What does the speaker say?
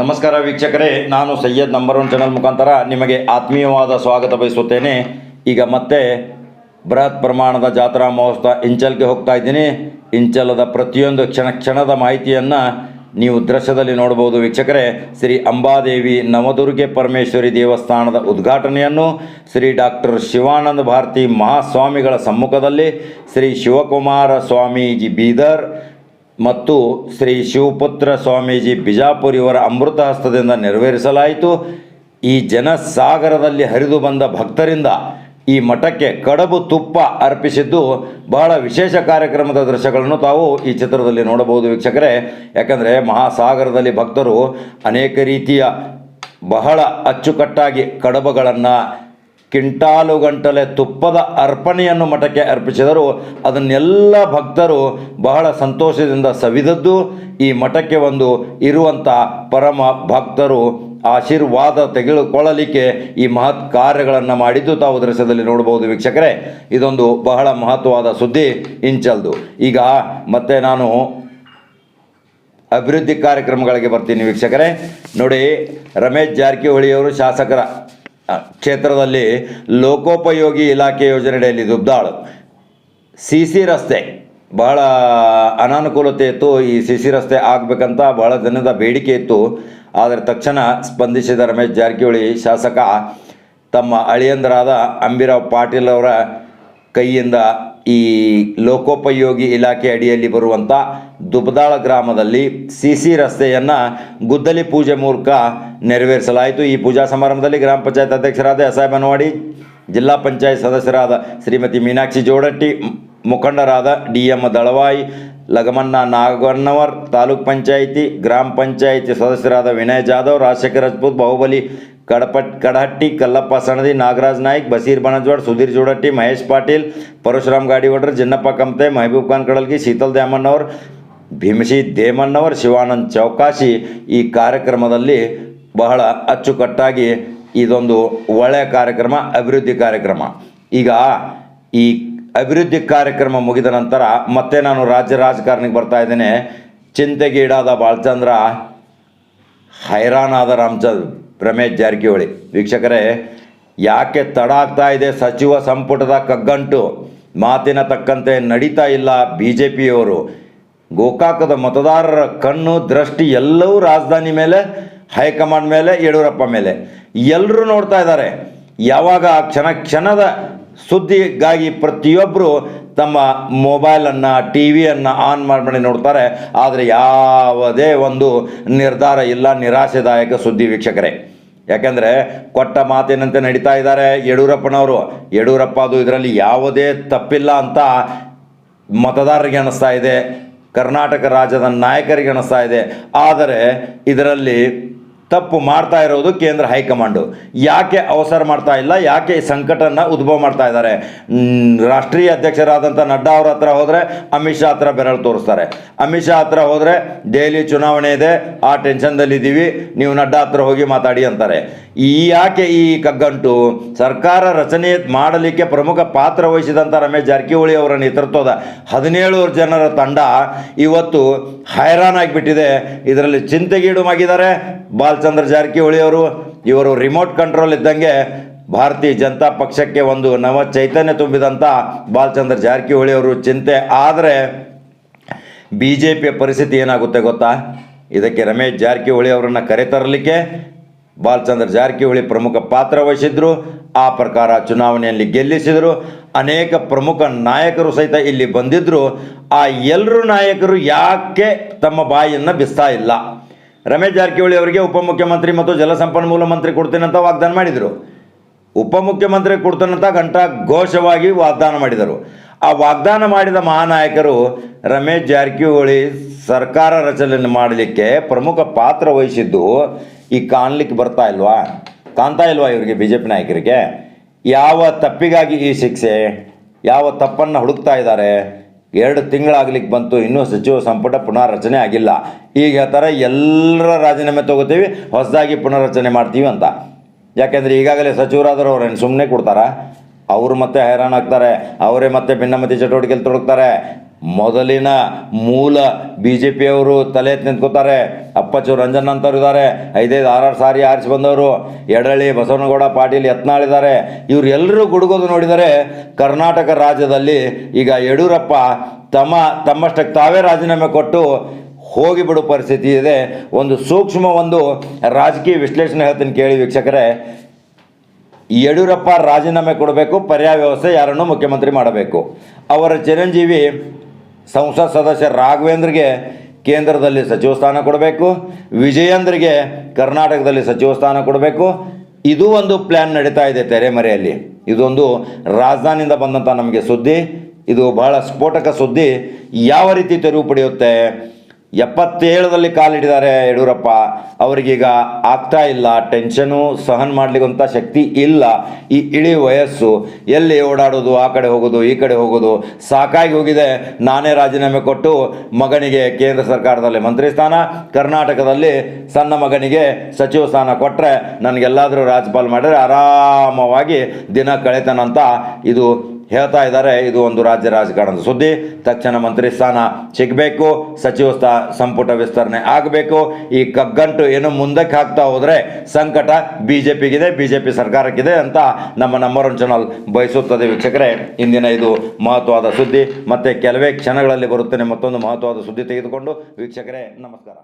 ನಮಸ್ಕಾರ ವೀಕ್ಷಕರೇ, ನಾನು ಸೈಯದ್ ನಂಬರ್ ಒನ್ ಚಾನಲ್ ಮುಖಾಂತರ ನಿಮಗೆ ಆತ್ಮೀಯವಾದ ಸ್ವಾಗತ ಬಯಸುತ್ತೇನೆ. ಈಗ ಮತ್ತೆ ಬೃಹತ್ ಪ್ರಮಾಣದ ಜಾತ್ರಾ ಮಹೋತ್ಸವ ಇಂಚಲ್ಗೆ ಹೋಗ್ತಾ ಇದ್ದೀನಿ. ಇಂಚಲದ ಪ್ರತಿಯೊಂದು ಕ್ಷಣ ಕ್ಷಣದ ಮಾಹಿತಿಯನ್ನು ನೀವು ದೃಶ್ಯದಲ್ಲಿ ನೋಡಬಹುದು ವೀಕ್ಷಕರೇ. ಶ್ರೀ ಅಂಬಾದೇವಿ ನವದುರ್ಗೆ ಪರಮೇಶ್ವರಿ ದೇವಸ್ಥಾನದ ಉದ್ಘಾಟನೆಯನ್ನು ಶ್ರೀ ಡಾಕ್ಟರ್ ಶಿವಾನಂದ ಭಾರತಿ ಮಹಾಸ್ವಾಮಿಗಳ ಸಮ್ಮುಖದಲ್ಲಿ ಶ್ರೀ ಶಿವಕುಮಾರ ಸ್ವಾಮೀಜಿ ಬೀದರ್ ಮತ್ತು ಶ್ರೀ ಶಿವಪುತ್ರ ಸ್ವಾಮೀಜಿ ಬಿಜಾಪುರ್ ಇವರ ಅಮೃತ ಹಸ್ತದಿಂದ ನೆರವೇರಿಸಲಾಯಿತು. ಈ ಜನಸಾಗರದಲ್ಲಿ ಹರಿದು ಬಂದ ಭಕ್ತರಿಂದ ಈ ಮಠಕ್ಕೆ ಕಡಬು ತುಪ್ಪ ಅರ್ಪಿಸಿದ್ದು ಬಹಳ ವಿಶೇಷ ಕಾರ್ಯಕ್ರಮದ ದೃಶ್ಯಗಳನ್ನು ತಾವು ಈ ಚಿತ್ರದಲ್ಲಿ ನೋಡಬಹುದು ವೀಕ್ಷಕರೇ. ಯಾಕಂದರೆ ಮಹಾಸಾಗರದಲ್ಲಿ ಭಕ್ತರು ಅನೇಕ ರೀತಿಯ ಬಹಳ ಅಚ್ಚುಕಟ್ಟಾಗಿ ಕಡಬಗಳನ್ನು ಕಿಂಟಾಲು ಗಂಟಲೆ ತುಪ್ಪದ ಅರ್ಪಣೆಯನ್ನು ಮಠಕ್ಕೆ ಅರ್ಪಿಸಿದರು. ಅದನ್ನೆಲ್ಲ ಭಕ್ತರು ಬಹಳ ಸಂತೋಷದಿಂದ ಸವಿದದ್ದು. ಈ ಮಠಕ್ಕೆ ಒಂದು ಇರುವಂಥ ಪರಮ ಭಕ್ತರು ಆಶೀರ್ವಾದ ತೆಗೆದುಕೊಳ್ಳಲಿಕ್ಕೆ ಈ ಮಹತ್ ಕಾರ್ಯಗಳನ್ನು ಮಾಡಿದ್ದು ತಾವು ದೃಶ್ಯದಲ್ಲಿ ನೋಡಬಹುದು ವೀಕ್ಷಕರೇ. ಇದೊಂದು ಬಹಳ ಮಹತ್ವವಾದ ಸುದ್ದಿ ಇಂಚಲ್ದು. ಈಗ ಮತ್ತೆ ನಾನು ಅಭಿವೃದ್ಧಿ ಕಾರ್ಯಕ್ರಮಗಳಿಗೆ ಬರ್ತೀನಿ ವೀಕ್ಷಕರೇ. ನೋಡಿ, ರಮೇಶ್ ಜಾರಕಿಹೊಳಿಯವರು ಶಾಸಕರ ಕ್ಷೇತ್ರದಲ್ಲಿ ಲೋಕೋಪಯೋಗಿ ಇಲಾಖೆ ಯೋಜನೆಯಡಿಯಲ್ಲಿ ದುಬ್ದಾಳು. ಸಿ ಸಿ ರಸ್ತೆ. ಬಹಳ ಅನಾನುಕೂಲತೆ ಇತ್ತು. ಈ ಸಿ ಸಿ ರಸ್ತೆ ಆಗಬೇಕಂತ ಬಹಳ ದಿನದ ಬೇಡಿಕೆ ಇತ್ತು. ಆದರೆ ತಕ್ಷಣ ಸ್ಪಂದಿಸಿದ ರಮೇಶ್ ಜಾರಕಿಹೊಳಿ ಶಾಸಕ ತಮ್ಮ ಅಳಿಯಂದರಾದ ಅಂಬಿರಾವ್ ಪಾಟೀಲ್ ಅವರ ಕೈಯಿಂದ ಈ ಲೋಕೋಪಯೋಗಿ ಇಲಾಖೆ ಅಡಿಯಲ್ಲಿ ಬರುವಂಥ ದುಬದಾಳ ಗ್ರಾಮದಲ್ಲಿ ಸಿ ಸಿ ರಸ್ತೆಯನ್ನು ಗುದ್ದಲಿ ಪೂಜೆ ಮೂಲಕ ನೆರವೇರಿಸಲಾಯಿತು. ಈ ಪೂಜಾ ಸಮಾರಂಭದಲ್ಲಿ ಗ್ರಾಮ ಪಂಚಾಯತ್ ಅಧ್ಯಕ್ಷರಾದ ಎಸ್ ಐ ಬನವಾಡಿ, ಜಿಲ್ಲಾ ಪಂಚಾಯತ್ ಸದಸ್ಯರಾದ ಶ್ರೀಮತಿ ಮೀನಾಕ್ಷಿ ಜೋಡಟ್ಟಿ, ಮುಖಂಡರಾದ ಡಿ ಎಂ ದಳವಾಯಿ ಲಗಮನ್ನ ನಾಗಣ್ಣವರ್ ತಾಲೂಕ್ ಪಂಚಾಯಿತಿ, ಗ್ರಾಮ ಪಂಚಾಯಿತಿ ಸದಸ್ಯರಾದ ವಿನಯ್ ಜಾಧವ್, ರಾಜಶೇಖರ್ ರಜಪೂತ್ ಬಾಹುಬಲಿ ಕಡಪಟ್, ಕಡಹಟ್ಟಿ, ಕಲ್ಲಪ್ಪ ಸಣದಿ ನಾಗರಾಜ್ ನಾಯ್ಕ್, ಬಸೀರ್ ಬಣಜ್ವಾಡ್ ಸುಧೀರ್ ಜೋಡಟ್ಟಿ, ಮಹೇಶ್ ಪಾಟೀಲ್, ಪರಶುರಾಮ್ ಗಾಡಿವಡ್ರ, ಜಿನ್ನಪ್ಪ ಕಮ್ತೆ ಮಹಬೂಬ್ ಖಾನ್ ಕಡಲ್ಗಿ, ಶೀತಲ್ ದ್ಯಾಮಣ್ಣವ್ರ, ಭೀಮಶಿ ದೇಮಣ್ಣವರ್, ಶಿವಾನಂದ್ ಚೌಕಾಶಿ ಈ ಕಾರ್ಯಕ್ರಮದಲ್ಲಿ ಬಹಳ ಅಚ್ಚುಕಟ್ಟಾಗಿ ಇದೊಂದು ಒಳ್ಳೆಯ ಕಾರ್ಯಕ್ರಮ, ಅಭಿವೃದ್ಧಿ ಕಾರ್ಯಕ್ರಮ. ಈಗ ಈ ಅಭಿವೃದ್ಧಿ ಕಾರ್ಯಕ್ರಮ ಮುಗಿದ ನಂತರ ಮತ್ತೆ ನಾನು ರಾಜ್ಯ ರಾಜಕಾರಣಿಗೆ ಬರ್ತಾ ಇದ್ದೇನೆ. ಚಿಂತೆಗೀಡಾದ ಬಾಲಚಂದ್ರ ಹೈರಾಣಾದ ರಾಮಚಂದ್ರ. ರಮೇಶ್ ಜಾರಕಿಹೊಳಿ. ವೀಕ್ಷಕರೇ, ಯಾಕೆ ತಡ ಆಗ್ತಾ ಇದೆ ಸಚಿವ ಸಂಪುಟದ ಕಗ್ಗಂಟು? ಮಾತಿನ ತಕ್ಕಂತೆ ನಡೀತಾ ಇಲ್ಲ ಬಿ ಜೆ ಪಿಯವರು ಗೋಕಾಕದ ಮತದಾರರ ಕಣ್ಣು, ದೃಷ್ಟಿ ಎಲ್ಲವೂ ರಾಜಧಾನಿ ಮೇಲೆ, ಹೈಕಮಾಂಡ್ ಮೇಲೆ, ಯಡಿಯೂರಪ್ಪ ಮೇಲೆ. ಎಲ್ಲರೂ ನೋಡ್ತಾ ಇದ್ದಾರೆ. ಯಾವಾಗ ಕ್ಷಣ ಕ್ಷಣದ ಸುದ್ದಿಗಾಗಿ ಪ್ರತಿಯೊಬ್ಬರು ತಮ್ಮ ಮೊಬೈಲನ್ನು ಟಿ ವಿಯನ್ನು ಆನ್ ಮಾಡಿ ನೋಡ್ತಾರೆ. ಆದರೆ ಯಾವುದೇ ಒಂದು ನಿರ್ಧಾರ ಇಲ್ಲ, ನಿರಾಶೆದಾಯಕ ಸುದ್ದಿ ವೀಕ್ಷಕರೇ. ಯಾಕೆಂದರೆ ಕೊಟ್ಟ ಮಾತಿನಂತೆ ನಡೀತಾ ಇದ್ದಾರೆ ಯಡಿಯೂರಪ್ಪನವರು. ಯಡಿಯೂರಪ್ಪ ಅದು ಇದರಲ್ಲಿ ಯಾವುದೇ ತಪ್ಪಿಲ್ಲ ಅಂತ ಮತದಾರರಿಗೆ ಅನಿಸ್ತಾ ಇದೆ, ಕರ್ನಾಟಕ ರಾಜ್ಯದ ನಾಯಕರಿಗೆ ಅನಿಸ್ತಾ ಇದೆ. ಆದರೆ ಇದರಲ್ಲಿ ತಪ್ಪು ಮಾಡ್ತಾ ಇರೋದು ಕೇಂದ್ರ ಹೈಕಮಾಂಡು. ಯಾಕೆ ಅವಸರ ಮಾಡ್ತಾ ಇಲ್ಲ? ಯಾಕೆ ಈ ಸಂಕಟನ ಉದ್ಭವ ಮಾಡ್ತಾ ಇದ್ದಾರೆ? ರಾಷ್ಟ್ರೀಯ ಅಧ್ಯಕ್ಷರಾದಂಥ ನಡ್ಡಾ ಅವ್ರ ಹತ್ರ ಹೋದರೆ ಅಮಿತ್ ಶಾ ಹತ್ರ ಬೆರಳು ತೋರಿಸ್ತಾರೆ. ಅಮಿತ್ ಶಾ ಹತ್ರ ಹೋದರೆ ದೆಹಲಿ ಚುನಾವಣೆ ಇದೆ, ಆ ಟೆನ್ಷನ್ದಲ್ಲಿದ್ದೀವಿ ನೀವು ನಡ್ಡಾ ಹತ್ರ ಹೋಗಿ ಮಾತಾಡಿ ಅಂತಾರೆ. ಈ ಯಾಕೆ ಈ ಕಗ್ಗಂಟು? ಸರ್ಕಾರ ರಚನೆ ಮಾಡಲಿಕ್ಕೆ ಪ್ರಮುಖ ಪಾತ್ರ ವಹಿಸಿದಂಥ ರಮೇಶ್ ಜಾರಕಿಹೊಳಿ ಅವರ ನೇತೃತ್ವದ ಹದಿನೇಳು ಜನರ ತಂಡ ಇವತ್ತು ಹೈರಾಣಾಗಿಬಿಟ್ಟಿದೆ ಇದರಲ್ಲಿ ಚಿಂತೆಗೀಡುಮಾಗಿದ್ದಾರೆ ಬಾಲಚಂದ್ರ ಜಾರಕಿಹೊಳಿ ಅವರು, ಇವರು ರಿಮೋಟ್ ಕಂಟ್ರೋಲ್ ಇದ್ದಂಗೆ ಭಾರತೀಯ ಜನತಾ ಪಕ್ಷಕ್ಕೆ ಒಂದು ನವ ಚೈತನ್ಯ ತುಂಬಿದಂಥ ಬಾಲಚಂದ್ರ ಜಾರಕಿಹೊಳಿ ಅವರು ಚಿಂತೆ. ಆದರೆ ಬಿ ಜೆ ಪಿಯ ಪರಿಸ್ಥಿತಿ ಏನಾಗುತ್ತೆ ಗೊತ್ತಾ? ಇದಕ್ಕೆ ರಮೇಶ್ ಜಾರಕಿಹೊಳಿ ಅವರನ್ನು ಕರೆತರಲಿಕ್ಕೆ ಬಾಲಚಂದ್ರ ಜಾರಕಿಹೊಳಿ ಪ್ರಮುಖ ಪಾತ್ರ ವಹಿಸಿದ್ರು. ಆ ಪ್ರಕಾರ ಚುನಾವಣೆಯಲ್ಲಿ ಗೆಲ್ಲಿಸಿದರು. ಅನೇಕ ಪ್ರಮುಖ ನಾಯಕರು ಸಹಿತ ಇಲ್ಲಿ ಬಂದಿದ್ರು. ಆ ಎಲ್ಲರೂ ನಾಯಕರು ಯಾಕೆ ತಮ್ಮ ಬಾಯಿಯನ್ನು ಬಿಸ್ತಾ ಇಲ್ಲ? ರಮೇಶ್ ಜಾರಕಿಹೊಳಿ ಅವರಿಗೆ ಉಪಮುಖ್ಯಮಂತ್ರಿ ಮತ್ತು ಜಲಸಂಪನ್ಮೂಲ ಮಂತ್ರಿ ಕೊಡ್ತೇನೆ ಅಂತ ವಾಗ್ದಾನ ಮಾಡಿದರು. ಉಪಮುಖ್ಯಮಂತ್ರಿ ಕೊಡ್ತಾನಂತ ಗಂಟಾ ಘೋಷವಾಗಿ ವಾಗ್ದಾನ ಮಾಡಿದರು. ಆ ವಾಗ್ದಾನ ಮಾಡಿದ ಮಹಾನಾಯಕರು ರಮೇಶ್ ಜಾರಕಿಹೊಳಿ ಸರ್ಕಾರ ರಚನೆ ಮಾಡಲಿಕ್ಕೆ ಪ್ರಮುಖ ಪಾತ್ರ ವಹಿಸಿದ್ದು ಈ ಕಾಣಲಿಕ್ಕೆ ಬರ್ತಾ ಇಲ್ವಾ? ಕಾಣ್ತಾ ಇಲ್ವಾ ಇವರಿಗೆ ಬಿ ಜೆ ನಾಯಕರಿಗೆ? ಯಾವ ತಪ್ಪಿಗಾಗಿ ಈ ಶಿಕ್ಷೆ? ಯಾವ ತಪ್ಪನ್ನು ಹುಡುಕ್ತಾ ಇದ್ದಾರೆ? ಎರಡು ತಿಂಗಳಾಗ್ಲಿಕ್ಕೆ ಬಂತು, ಇನ್ನೂ ಸಚಿವ ಸಂಪುಟ ಪುನರ್ರಚನೆ ಆಗಿಲ್ಲ. ಈಗ ಹೇಳ್ತಾರೆ, ಎಲ್ಲರ ರಾಜೀನಾಮೆ ತಗೋತೀವಿ, ಹೊಸದಾಗಿ ಪುನರ್ರಚನೆ ಮಾಡ್ತೀವಿ ಅಂತ. ಯಾಕೆಂದರೆ ಈಗಾಗಲೇ ಸಚಿವರಾದರೂ ಅವ್ರೇನು ಸುಮ್ಮನೆ ಕೊಡ್ತಾರಾ? ಅವರು ಮತ್ತೆ ಹೈರಾಣ ಆಗ್ತಾರೆ ಅವರೇ ಮತ್ತೆ ಭಿನ್ನಮತಿ ಚಟುವಟಿಕೆಯಲ್ಲಿ ತೊಡಗ್ತಾರೆ. ಮೊದಲಿನ ಮೂಲ ಬಿ ಜೆ ಪಿಯವರು ತಲೆ ಎತ್ತಿ ನಿಂತ್ಕೋತಾರೆ. ಅಪ್ಪಚ್ಚು ರಂಜನ್ ಅಂತವ್ರು ಇದ್ದಾರೆ ಐದೈದು ಆರಾರು ಸಾರಿ ಆರಿಸಿ ಬಂದವರು. ಎಡಳ್ಳಿ ಬಸವನಗೌಡ ಪಾಟೀಲ್ ಯತ್ನಾಳಿದ್ದಾರೆ. ಇವ್ರು ಎಲ್ಲರೂ ಗುಡುಗೋದು ನೋಡಿದರೆ ಕರ್ನಾಟಕ ರಾಜ್ಯದಲ್ಲಿ ಈಗ ಯಡಿಯೂರಪ್ಪ ತಮ್ಮ ತಮ್ಮಷ್ಟಕ್ಕೆ ತಾವೇ ರಾಜೀನಾಮೆ ಕೊಟ್ಟು ಹೋಗಿಬಿಡೋ ಪರಿಸ್ಥಿತಿ ಇದೆ. ಒಂದು ಸೂಕ್ಷ್ಮ ಒಂದು ರಾಜಕೀಯ ವಿಶ್ಲೇಷಣೆ ಹೇಳ್ತೀನಿ ಕೇಳಿ ವೀಕ್ಷಕರೇ. ಯಡಿಯೂರಪ್ಪ ರಾಜೀನಾಮೆ ಕೊಡಬೇಕು, ಪರ್ಯಾಯ ವ್ಯವಸ್ಥೆ ಯಾರನ್ನು ಮುಖ್ಯಮಂತ್ರಿ ಮಾಡಬೇಕು. ಅವರ ಚಿರಂಜೀವಿ ಸಂಸತ್ ಸದಸ್ಯ ರಾಘವೇಂದ್ರಗೆ ಕೇಂದ್ರದಲ್ಲಿ ಸಚಿವ ಸ್ಥಾನ ಕೊಡಬೇಕು, ವಿಜಯೇಂದ್ರಿಗೆ ಕರ್ನಾಟಕದಲ್ಲಿ ಸಚಿವ ಸ್ಥಾನ ಕೊಡಬೇಕು. ಇದು ಒಂದು ಪ್ಲ್ಯಾನ್ ನಡೀತಾ ಇದೆ ತೆರೆಮರೆಯಲ್ಲಿ ಇದೊಂದು ರಾಜಧಾನಿಯಿಂದ ಬಂದಂಥ ನಮಗೆ ಸುದ್ದಿ. ಇದು ಬಹಳ ಸ್ಫೋಟಕ ಸುದ್ದಿ. ಯಾವ ರೀತಿ ತೆರವು ಪಡೆಯುತ್ತೆ? ಎಪ್ಪತ್ತೇಳರಲ್ಲಿ ಕಾಲಿಡಿದ್ದಾರೆ ಯಡಿಯೂರಪ್ಪ. ಅವರಿಗೀಗ ಆಗ್ತಾ ಇಲ್ಲ, ಟೆನ್ಷನು ಸಹನ್ ಮಾಡಲಿಕ್ಕಂಥ ಶಕ್ತಿ ಇಲ್ಲ. ಈ ಇಳಿ ವಯಸ್ಸು, ಎಲ್ಲಿ ಓಡಾಡೋದು, ಆ ಕಡೆ ಹೋಗೋದು, ಈ ಕಡೆ ಹೋಗೋದು, ಸಾಕಾಗಿ ಹೋಗಿದೆ. ನಾನೇ ರಾಜೀನಾಮೆ ಕೊಟ್ಟು ಮಗನಿಗೆ ಕೇಂದ್ರ ಸರ್ಕಾರದಲ್ಲಿ ಮಂತ್ರಿ ಸ್ಥಾನ, ಕರ್ನಾಟಕದಲ್ಲಿ ಸಣ್ಣ ಮಗನಿಗೆ ಸಚಿವ ಸ್ಥಾನ ಕೊಟ್ಟರೆ ನನಗೆಲ್ಲಾದರೂ ರಾಜ್ಯಪಾಲ ಮಾಡಿದ್ರೆ ಆರಾಮವಾಗಿ ದಿನ ಕಳೆತನಂತ ಇದು ಹೇಳ್ತಾ ಇದ್ದಾರೆ, ಇದು ಒಂದು ರಾಜ್ಯ ರಾಜಕಾರಣದ ಸುದ್ದಿ. ತಕ್ಷಣ ಮಂತ್ರಿ ಸ್ಥಾನ ಸಿಗಬೇಕು, ಸಚಿವ ಸ್ಥಾ ಸಂಪುಟ ವಿಸ್ತರಣೆ ಆಗಬೇಕು. ಈ ಕಗ್ಗಂಟು ಏನು ಮುಂದಕ್ಕೆ ಹಾಕ್ತಾ ಹೋದರೆ ಸಂಕಟ ಬಿ ಜೆ ಪಿಗಿದೆ ಬಿ ಜೆ ಪಿ ಸರ್ಕಾರಕ್ಕಿದೆ ಅಂತ ನಮ್ಮ ನಂಬರ್ ಚಾನಲ್ ಬಯಸುತ್ತದೆ ವೀಕ್ಷಕರೇ. ಇಂದಿನ ಇದು ಮಹತ್ವದ ಸುದ್ದಿ. ಮತ್ತೆ ಕೆಲವೇ ಕ್ಷಣಗಳಲ್ಲಿ ಬರುತ್ತೇನೆ ಮತ್ತೊಂದು ಮಹತ್ವದ ಸುದ್ದಿ ತೆಗೆದುಕೊಂಡು ವೀಕ್ಷಕರೇ, ನಮಸ್ಕಾರ.